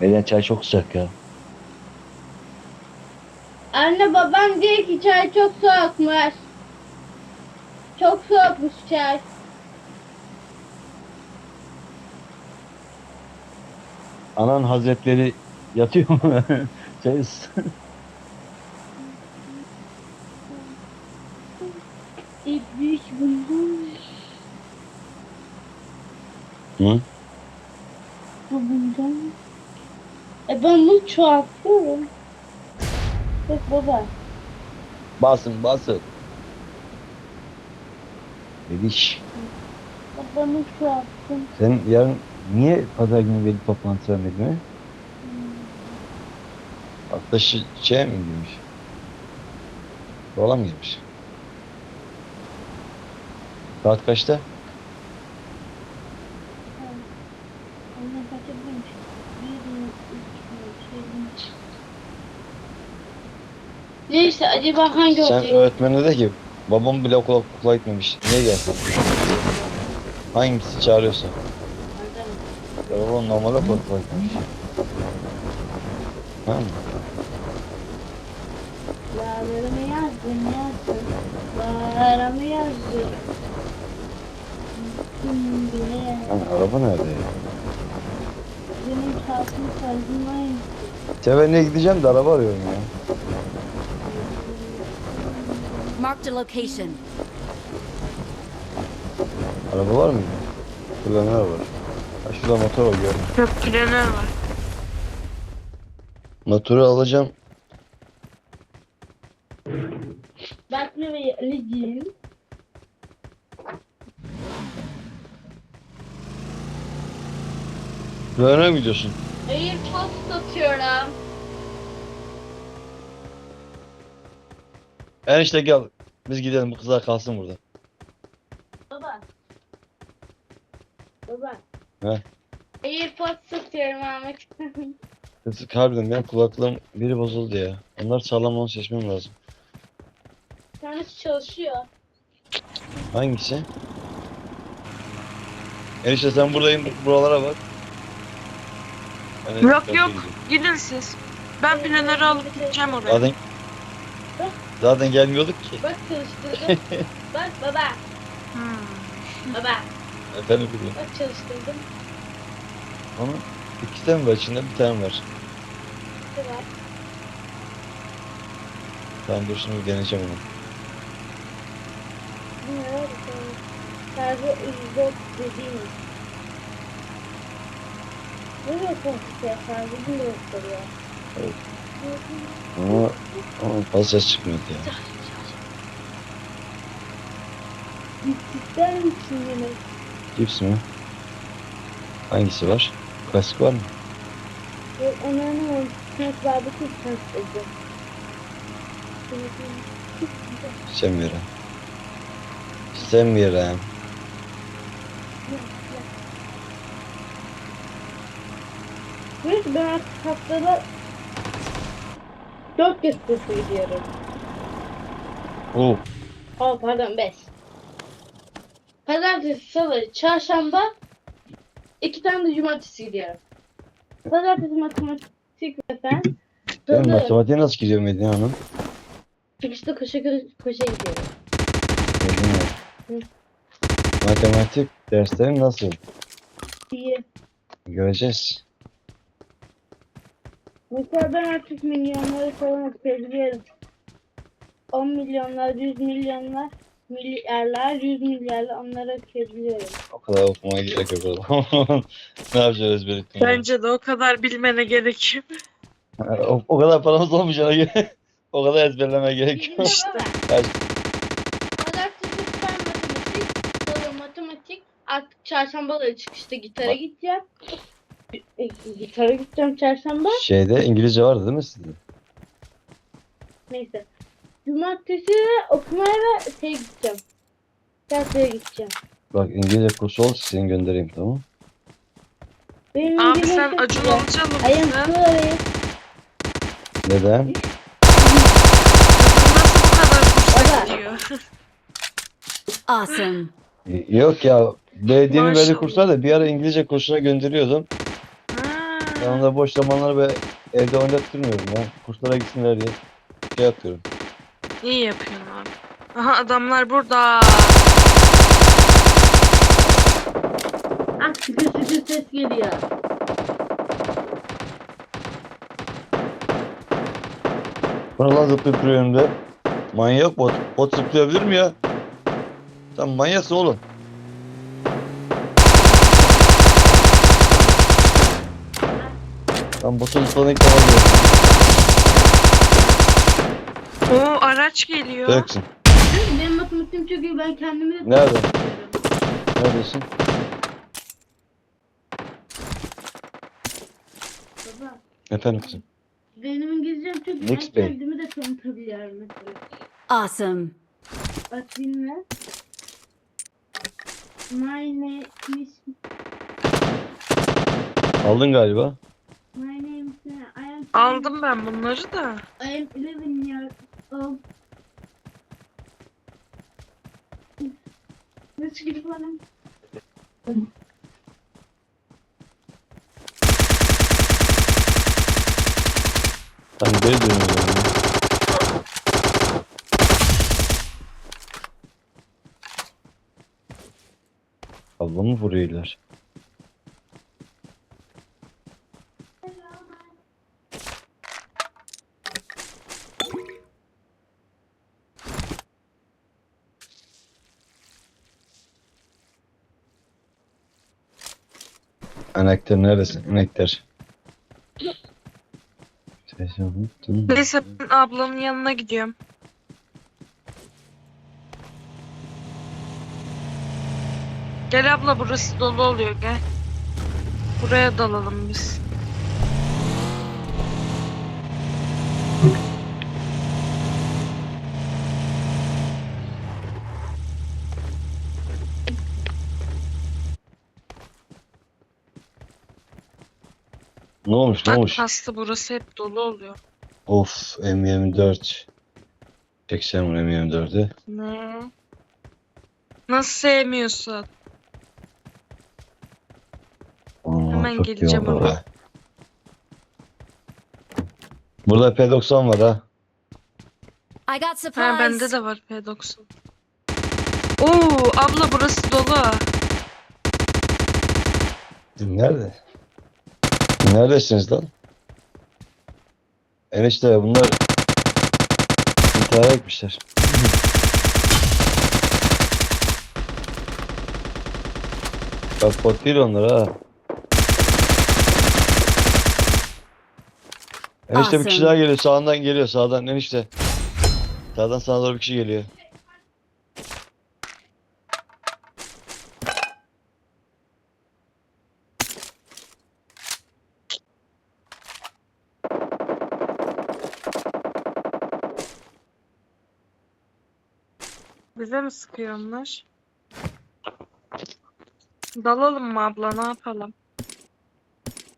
Beden çay çok sıcak ya. Anne babam diyor ki çay çok soğukmuş. Çok soğukmuş çay. Anan hazretleri yatıyor mu? çay ıs- İblis buldum. Hı? Bundan. E ben bunu çoğaltıyorum. Bak baba. Basın basın. Bebiş. Bak ben bunu çoğalttım. Sen yarın niye pazar günü veli toplantısı vermedin mi? Arkadaşı şeye mi girmiş? Yola mı girmiş? Saat kaçta? Anne bakabilir Bir, iki, üç, dört, Neyse acaba hangi Sen olacak? öğretmenine de ki babam bile okula, okula gitmemiş. Niye gelsin? Hangisi çağırıyorsa. Ya babam normalde okula okula gitmemiş. Ha mı? Dağlarımı yazdım yazdım. Dağlarımı yazdım. Bile araba nerede ya? benim çarpım tarzımayım. Sevenliğe gideceğim de araba arıyorum ya. Marked a location. Araba var mı? Burada ne var? Ha şurada motor var gördüm. Köprüler var. Motoru alacağım. Ve Ali'ciğim. Röne mi gidiyorsun? Hayır tost satıyorum. Enişte gel. Biz gidelim bu kızlar kalsın burada. Baba. Baba. He. Airpods satıyorum istedim. Kız harbiden benim kulaklığım biri bozuldu ya. Onlar sağlam onu seçmem lazım. Tanesi çalışıyor. Hangisi? Enişte sen buradayım buralara bak. Ben Yok, yok. Gidin siz. Ben planörü alıp gideceğim oraya. Zaten zaten gelmiyorduk ki. Bak çalıştırdım. bak baba. Hmm. Baba. Efendim biliyorum. Bak çalıştırdım. Ama iki tane var içinde bir tane var. İşte var. Tamam dur şimdi bir deneyeceğim onu. Bu ne var? Sadece izbot dediğim. Ne yapıyorsun işte? Sadece bunu gösteriyor. Evet. Ama, ama fazla çıkmıyordu ya. İster misin yemek? Cips mi? Hangisi var? Klasik var mı? Ve onların sınıflardaki çalıştırdım. İstemiyorum. İstemiyorum. Neyse ben artık haftada dört kez kursa gidiyorum. Oo. Oh pardon beş. Pazartesi, salı, çarşamba iki tane de cumartesi gidiyorum. Pazartesi matematik ve fen. Salı matematiğe nasıl gidiyor Medine Hanım? çıkışta koşa koşa gidiyorum. Medine. Hanım. Matematik derslerin nasıl? İyi. Göreceğiz. Mesela ben artık milyonları falan okuyabiliyorum. 10 milyonlar, 100 milyonlar, milyarlar, 100 milyarlar onları okuyabiliyorum. O kadar okumaya gerek yok oğlum. ne yapacağız birlikte? Bence de o kadar bilmene gerek yok. O, o kadar paramız olmayacağına göre o kadar ezberleme gerek yok. İşte. Kaç- Pazartesi fen matematik, salı matematik, artık çarşambaları çıkışta gitara Bak. gideceğim. E, gitara gideceğim çarşamba. Şeyde İngilizce vardı değil mi sizde? Neyse. Cumartesi de okumaya ve şey gideceğim. Derseye gideceğim. Bak İngilizce kursu ol seni göndereyim tamam Benim Abi İngilizce sen Acun güzel. Ilıcalı I am sorry. Neden? Nasıl bu kadar kursa Baba. gidiyor? Awesome. Yok ya belediyenin verdiği Maşallah. kurslar da bir ara İngilizce kursuna gönderiyordum. Yanımda boş zamanları ve evde oynattırmıyorum ya. Kurslara gitsinler diye şey yapıyorum. İyi yapıyorsun abi. Aha adamlar burada. Ah şükür şükür ses geliyor. Paralar zıplayıp duruyor önümde. Manyak bot. Bot zıplayabilir mi ya? Sen manyaksın oğlum. Ben botun zıplanı ilk defa görüyorum. Oo araç geliyor. Göksin. Benim matematiğim çok iyi. Ben kendimi de Nerede? Neredesin? Baba. Efendim kızım. Benim İngilizcem çok iyi. Ben Bey. kendimi de tanıtabiliyorum mesela. Awesome. Bak dinle. My name is Aldın galiba. My name is I am Aldım ben bunları da. I am 11 years old. Nasıl gibi bana? Ben geri dönüyorum. ya. Ablamı vuruyorlar. Anahtar neredesin? Anahtar. Sesi. Neyse ben ablamın yanına gidiyorum. Gel abla burası dolu oluyor gel. Buraya dalalım biz. Ne olmuş ne Bak olmuş? hasta burası hep dolu oluyor. Of M24. Çekeceğim bunu M24'ü. Ne? Nasıl sevmiyorsun? Aa, Hemen çok iyi geleceğim oldu be. Burada P90 var ha. I got Ha bende de var P90. Oo abla burası dolu. Siz Nerede? Neredesiniz lan? Enişte bunlar intihara gitmişler. Bak bot değil onlar ha. Enişte bir kişi daha geliyor. Sağından geliyor. Sağdan enişte. Sağdan sana doğru bir kişi geliyor. Bize mi sıkıyor onlar? Dalalım mı abla ne yapalım?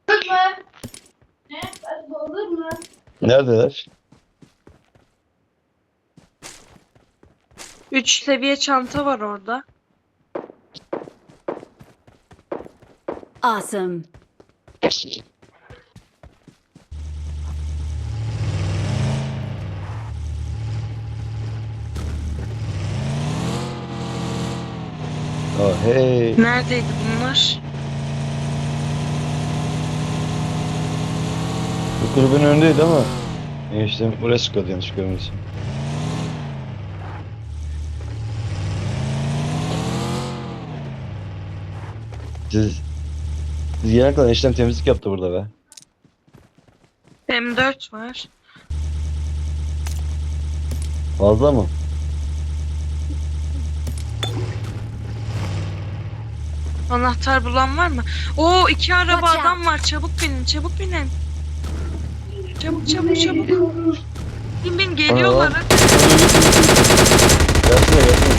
Olur mu? Ne? Olur mu? Neredeler? 3 seviye çanta var orada. Awesome. Oh hey. Neredeydi bunlar? Bu kulübün önündeydi ama eniştem buraya sıkıyordu yanlış görmediysem. Siz, kadar eniştem temizlik yaptı burada be. M4 var. Fazla mı? Anahtar bulan var mı? Oo iki araba Watch adam var. Çabuk binin, çabuk binin. Çabuk çabuk çabuk. Bin bin geliyorlar. Aa. hadi. Gelsene gelsene.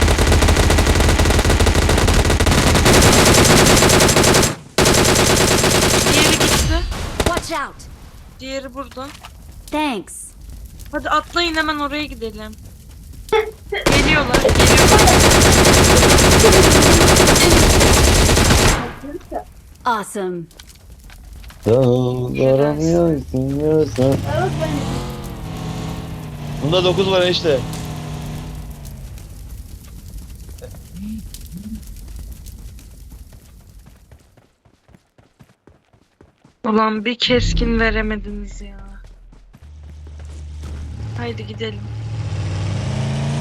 Diğeri gitti. Watch out. Diğeri burada. Thanks. Hadi atlayın hemen oraya gidelim. Geliyorlar, geliyorlar. Awesome. Yoksa. Bunda 9 var işte. Ulan bir keskin veremediniz ya. Haydi gidelim.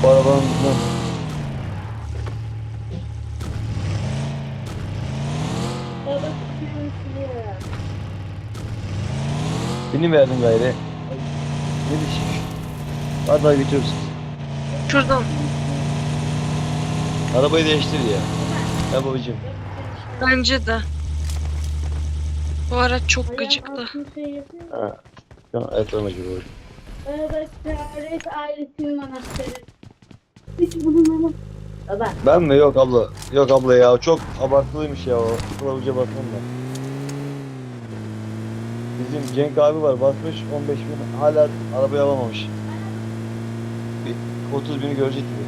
Bu arabanın bundan. araba sürüyor. Beni verdim gayrı. Ne biçim? Hadi hadi götürürüz. Şuradan Arabayı değiştir ya. Ya babacığım. bence de. Bu araç çok altını şey. Ha. Şu an et olma gibi oldu. Araba Servet ailesinin anahtarı. Hiç bulunamaz. Baba. Ben mi? Yok abla. Yok abla ya. Çok abartılıymış ya o. Kılavuca basmam ben. Bizim Cenk abi var basmış 15 bin hala arabayı alamamış. Bir 30 bini görecek gibi.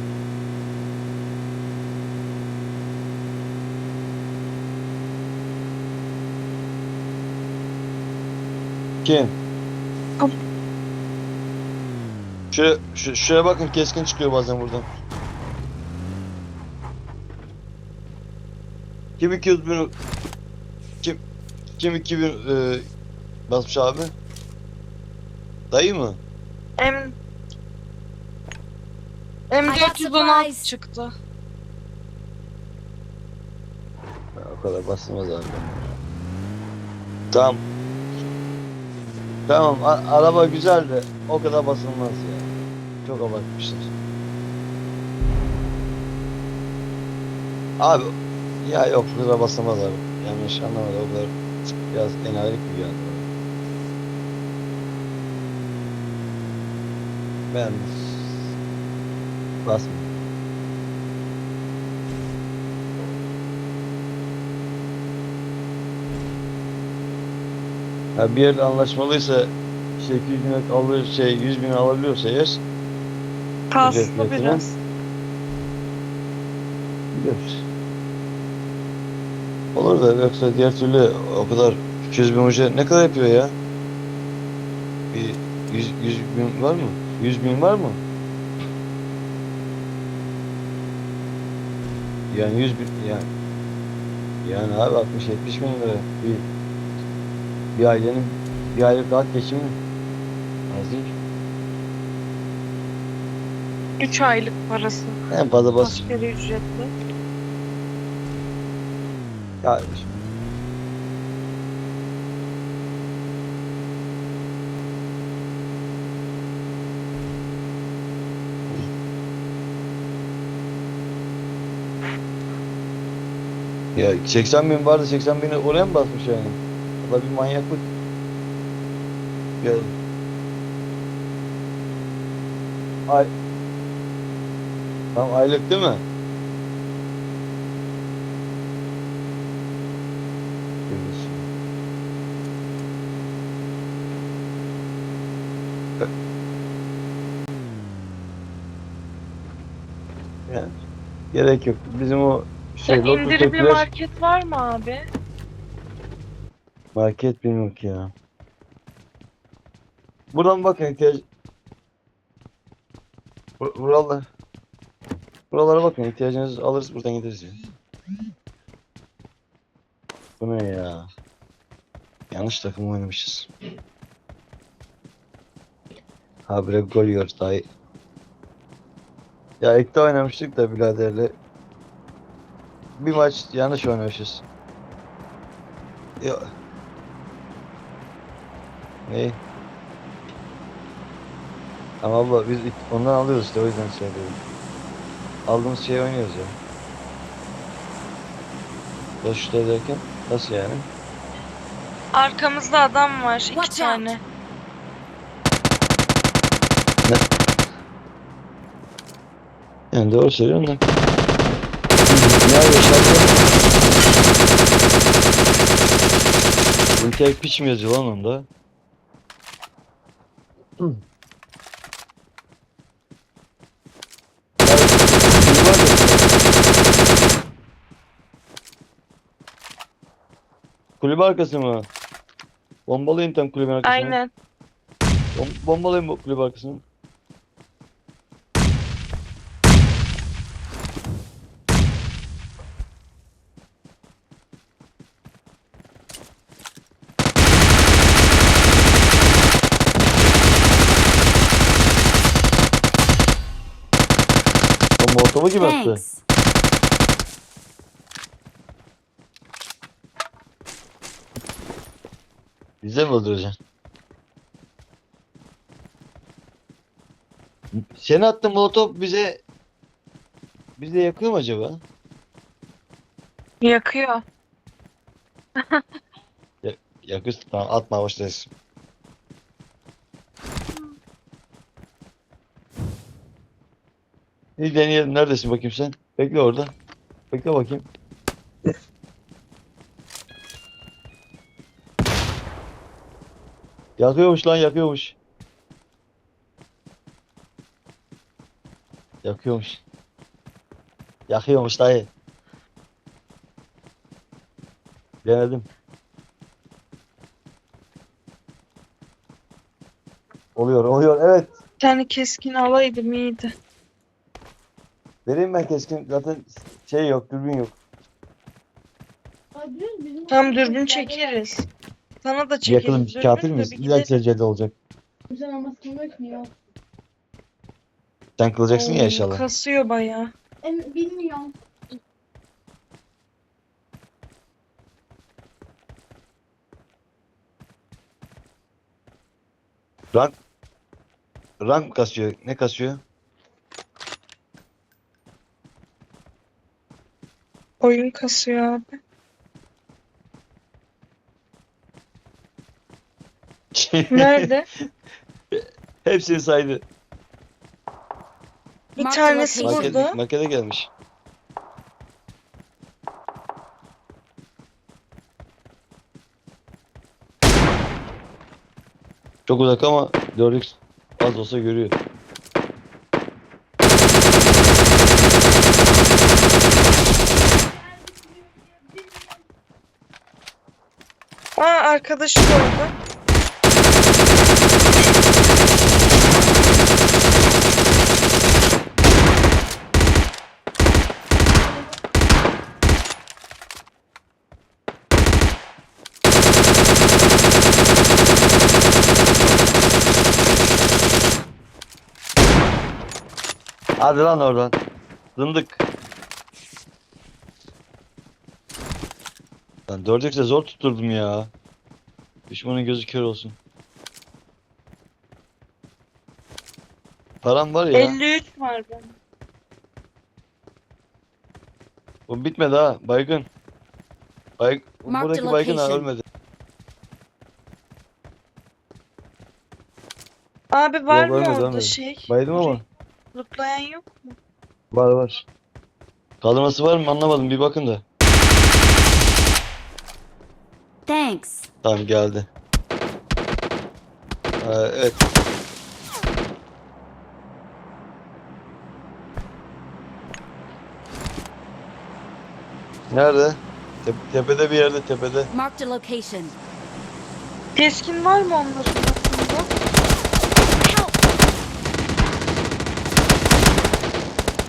Kim? Şuraya, şu, şuraya bakın keskin çıkıyor bazen buradan. Kim 200 bin kim kim 2000 e, basmış abi? Dayı mı? M I got M416 supplies. çıktı. Ya, o kadar basılmaz abi. Tamam. Tamam a- araba güzel de o kadar basılmaz ya. Çok abartmışlar. Abi ya yok bu kadar basılmaz abi. Yanlış anlamadı o kadar biraz enayilik gibi geldi. Ben basmıyorum. Ya bir yer anlaşmalıysa 800 bin alır şey 100 bin alabiliyorsa eğer Kaslı biraz. Gidiyoruz. Olur da yoksa diğer türlü o kadar 200 bin hoca ne kadar yapıyor ya? Bir 100, 100 bin var mı? 100 bin var mı? Yani 100 bin yani yani abi 60-70 bin lira bir bir ailenin bir aylık rahat geçimi az değil. 3 aylık parası. En fazla bas. Asgari ücretli. Ya şimdi- Ya 80 bin vardı 80 bini oraya mı basmış yani? Da bir manyaklık. Ya. Ay. Tam aylık değil mi? Yani gerek yok. Bizim o şey Ya indirimli Tepkiler- market var mı abi? Market bilmiyorum ki ya. Buradan bakın ihtiyaç. Bur- Buralar. Buralara bakın ihtiyacınız alırız buradan gideriz ya. Bu ne ya? Yanlış takım oynamışız. Habire gol yiyoruz daha iyi. Ya ilk de oynamıştık da biraderle. Bir maç yanlış oynamışız. Ya. Ne? Ama abla biz ondan alıyoruz işte o yüzden söylüyorum. Aldığımız şeyi oynuyoruz ya. Boşta derken nasıl yani? Arkamızda adam var. iki Watch out. tane. Yani doğru söylüyorsun da. Ya yaşarken... Intake pitch mi yazıyor lan onda? Hı. Kulübe arkası. Kulübe mı? Bombalayın tam kulübün arkasını. Aynen. Bom- bombalayın bu kulübün arkasını. Attı. Thanks. Bize mi öldüreceksin? Sen attın molotof bize bize yakıyor mu acaba? Yakıyor. Yakıyor. Tamam atma başlayız. Bir deneyelim. Neredesin bakayım sen? Bekle orada. Bekle bakayım. Yakıyormuş lan yakıyormuş. Yakıyormuş. Yakıyormuş dayı. Denedim. Oluyor oluyor evet. Bir keskin alaydım iyiydi. Vereyim ben keskin. Zaten şey yok dürbün yok. Abi biz- bizim Tam dürbün çekeriz. Sana da çekeriz. Yakalım dürbün kafir de miyiz? bir İlla ki olacak. Güzel ama sınırlık mı yok? Sen kılacaksın ya Oo, inşallah. Kasıyor bayağı. Em, bilmiyorum. Rank rank kasıyor? Ne kasıyor? Oyun kasıyor abi. Nerede? Hepsini saydı. Bir Marked tanesi. Market, burada. markete gelmiş. Çok uzak ama 4x az olsa görüyor. Aa arkadaşı da orada. Hadi lan oradan. Zındık. Lan 4x'e zor tutturdum ya. Düşmanın gözü kör olsun. Param var ya. 53 var benim. Bu bitmedi ha. Baygın. Bay... Mark the Buradaki baygın ha location. ölmedi. Abi var Yok, mı ölmedi, orada ölmedi. şey? Baydım ama. Lootlayan yok. Var var. Kaldırması var mı anlamadım bir bakın da. Thanks. Tamam geldi. Ee, evet. Nerede? Te- tepede bir yerde tepede. Marked a location. Keskin var mı onların aklında? Help!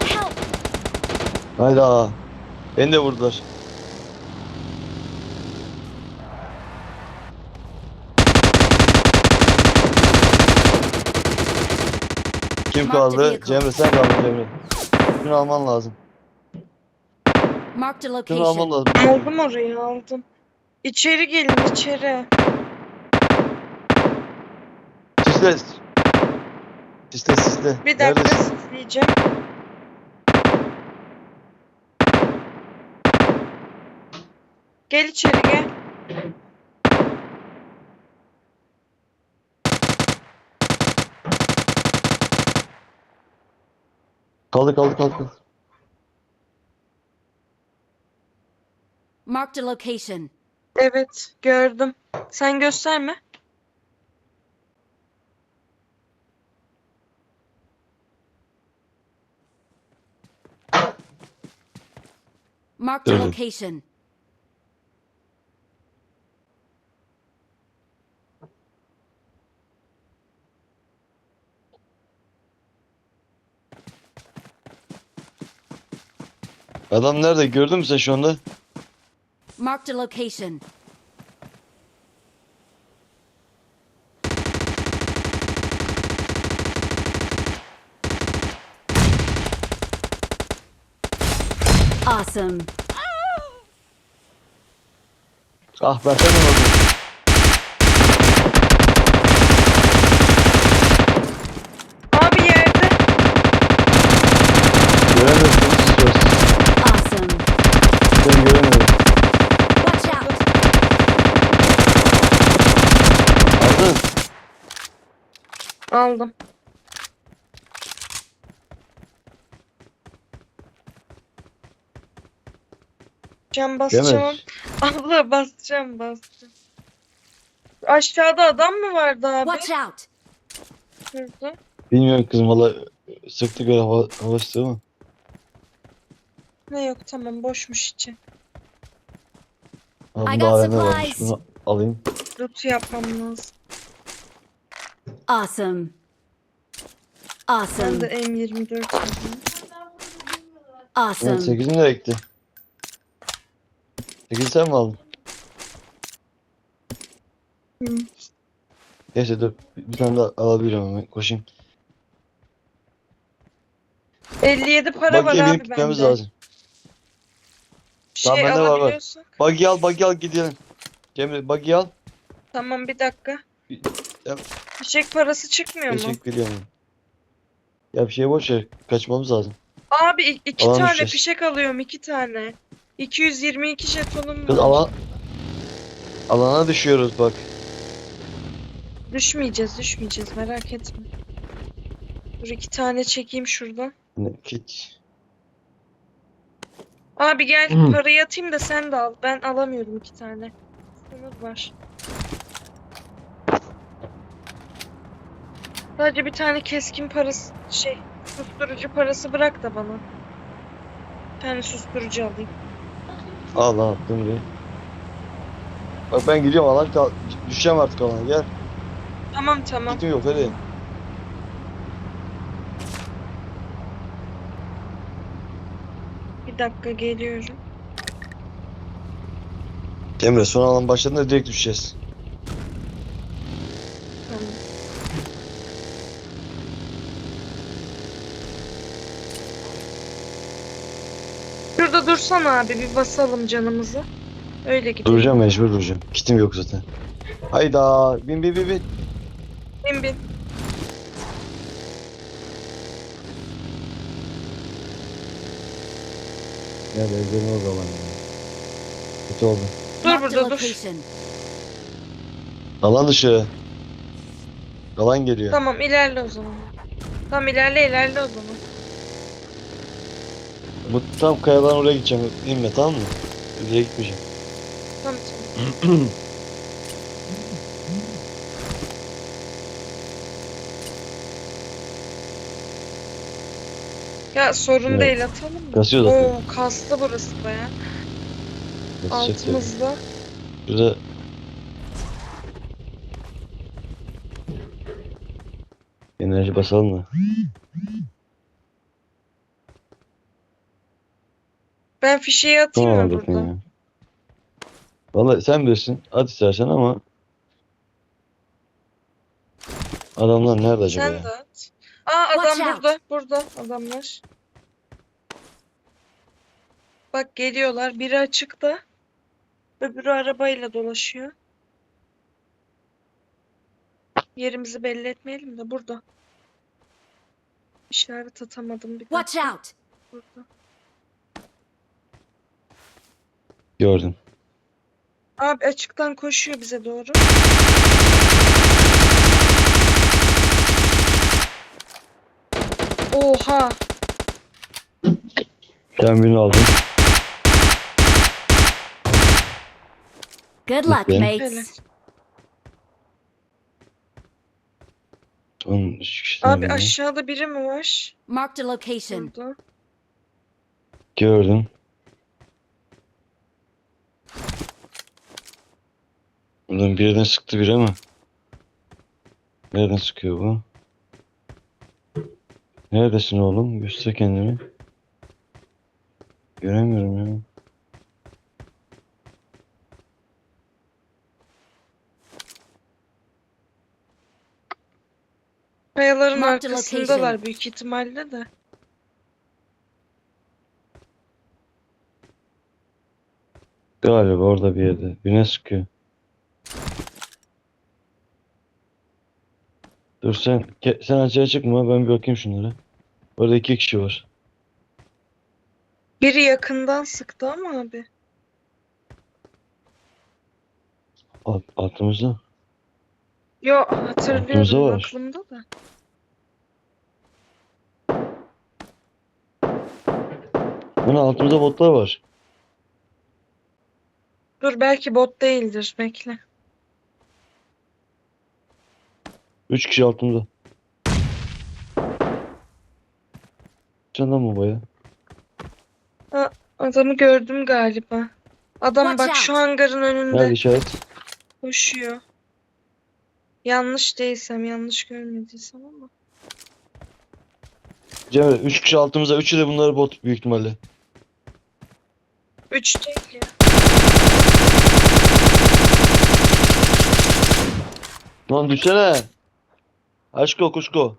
Help! Hayda. Beni de vurdular. Kim kaldı? Cemre sen kaldın Cemre. Şunu alman lazım. Marked a Şunu alman location. lazım. Aldım orayı aldım. İçeri gelin içeri. Sisle. Sisle sisle. Bir dakika Neredesin? sizleyeceğim. Gel içeri gel. Kaldı kaldı kaldı. kaldı. Marked a location. Evet gördüm. Sen gösterme. Marked a Gördüm. location. Adam nerede gördün mü sen şu anda? Marked a location. Awesome. Ah ben senin oldum. Abi yerde. Göremiyorsun istiyorsun. Awesome. Ben göremiyorum. Watch out. Aldın. Aldım. Cam basacağım. Demir. Abla basacağım basacağım. Aşağıda adam mı vardı abi? Watch out. Şurada. Bilmiyorum kızım valla sıktık öyle hava, hava sıktığı mı? Ne yok tamam boşmuş içi. Ha, I bunda got AVM varmış. supplies. Bunu alayım. Loot yapmam lazım. Awesome. Ben Awesome. de M24 alayım. Evet, Awesome. 8'in nereye gitti? 8 sen mi aldın? Hı. Neyse dur. Bir tane daha alabilirim hemen. Koşayım. 57 para Bak var binip abi gitmemiz bende. lazım. Bir Tamam, şey bende var, var. alabiliyorsak. Buggy al buggy al gidelim. Cemre buggy al. Tamam bir dakika. Bir- Yap. Fişek parası çıkmıyor mu? Teşekkür ediyorum. Ya bir şey boş ver. Kaçmamız lazım. Abi iki Alan tane düşeceğiz. fişek alıyorum iki tane. 222 jetonum Kız var. alan alana düşüyoruz bak. Düşmeyeceğiz düşmeyeceğiz merak etme. Dur iki tane çekeyim şuradan. Ne hiç. Abi gel Hı. parayı atayım da sen de al. Ben alamıyorum iki tane. Sınır var. Sadece bir tane keskin parası şey susturucu parası bırak da bana. Bir tane susturucu alayım. Al attım diye. Bak ben gidiyorum alan kal düşeceğim artık alana gel. Tamam tamam. Gittim yok hadi. Bir dakika geliyorum. Emre son alan başladığında direkt düşeceğiz. Tamam. Şurada dursana abi bir basalım canımızı. Öyle gidelim. Duracağım mecbur duracağım. Kitim yok zaten. Hayda bin bin bin bin. Bin bin. Ya evlerin orada alan ya. Kötü oldu. Dur burada dur. Alan dışı. Alan geliyor. Tamam ilerle o zaman. Tamam ilerle ilerle o zaman. Bu tam kayadan oraya gideceğim. İnme tamam mı? Oraya gitmeyeceğim. Tamam. Ya sorun Evet. değil atalım mı? Kasıyor zaten. Oo kastı burası tabii. Altımızda. Şurada enerji basalım da. Ben fişeği atayım Tamam mı burada? ya. Vallahi sen bilirsin. At istersen ama Adamlar nerede acaba Sen ya? de at. Aa adam Watch out. burada. Burada adamlar. Bak geliyorlar. Biri açıkta. Öbürü arabayla dolaşıyor. Yerimizi belli etmeyelim de burada. İşaret atamadım bir Watch dakika. out. Burada. Gördüm. Abi açıktan koşuyor bize doğru. Oha. Ben birini aldım. Good luck, Okay. mates. Son üç Abi aşağıda biri mi var? Marked a location. Burada. Gördüm. Buradan bir yerden sıktı biri ama. Nereden sıkıyor bu? Neredesin oğlum? Göster kendini. Göremiyorum ya. Kayaların Marked arkasındalar location. büyük ihtimalle de. Galiba orada bir yerde. Birine sıkıyor. Dur sen ke- sen açığa çıkma ben bir bakayım şunlara. Orada iki kişi var. Biri yakından sıktı ama abi. Alt, altımızda. Yo Aklımıza hatırlıyorum var. aklımda da. Bunun altımızda botlar var. Dur belki bot değildir bekle. Üç kişi altımızda. Canım mı baya? Adamı gördüm galiba. Adam bak şu hangarın önünde Nerede işaret? koşuyor. Yanlış değilsem, yanlış görmediysem ama. Cemre üç kişi altımızda. Üçü de bunlar bot büyük ihtimalle. Üç değil ya. Lan düşsene. Aşko kuşko.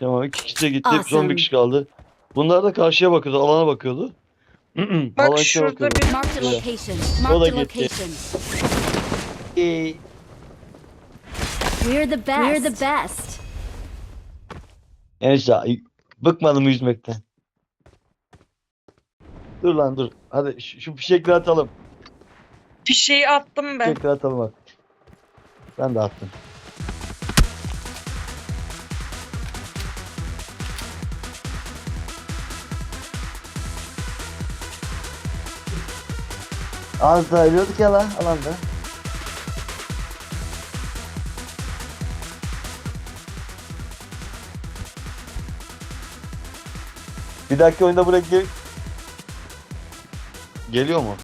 Tamam iki kişi de gitti. Son Awesome. bir kişi kaldı. Bunlar da karşıya bakıyordu. Alana bakıyordu. Bak içine şurada bakıyordu. bir Yeah. location. İt. location. Ee, We're the best. We're the best. Neyse bıkmadım yüzmekten. Dur lan dur. Hadi şu, şu fişekleri atalım. Fişeği attım ben. Fişekleri atalım bak. Ben de attım. Az daha ölüyorduk ya lan alanda. Bir dahaki oyunda buraya gel... Geliyor mu?